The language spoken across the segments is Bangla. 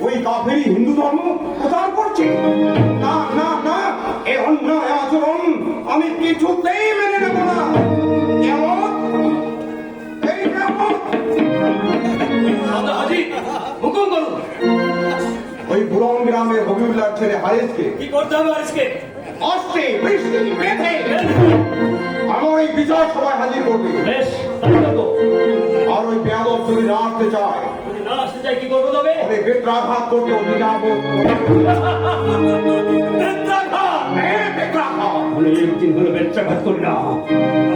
ওই কাফেরি হিন্দু ধর্ম প্রচার করছে। না না না এ অন্যায় আচরণ আমি কিছুতেই মেনে নেব না। হুকুম করুন ওই বুরং গ্রামের হবিউল্লাহ ছেলে হারেসকে কি করতে হবে আজকে অস্ত্রে বৃষ্টি বেঁধে আমার এই বিচার সভায় হাজির করবে। বেশ আর ওই বেয়াদব যদি আসতে চায় কি করব তবে? বেত্রাঘাত করতে অধিকার করবে। বেত্রাঘাত! হ্যাঁ, বেত্রাঘাত। অনেকদিন হলো বেত্রাঘাত করি না।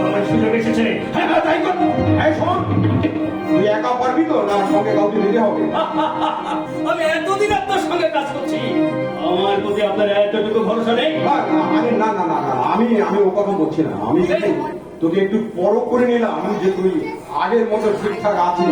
আমার সুযোগ এসেছে। হ্যাঁ হ্যাঁ তাই করব। এই শোন, তুই একা পারবি তো না সঙ্গে কাউকে নিতে হবে? আমি এতদিন আপনার সঙ্গে কাজ করছি। আমার প্রতি আপনার এতটুকু ভরসা নেই? না, না, আরে না না না না আমি আমি ও কথা বলছি না। আমি তোকে একটু পরখ করে নিলাম যে তুই আগের মতো ঠিকঠাক আছিস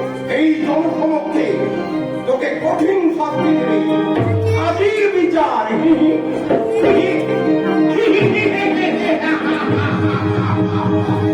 好好好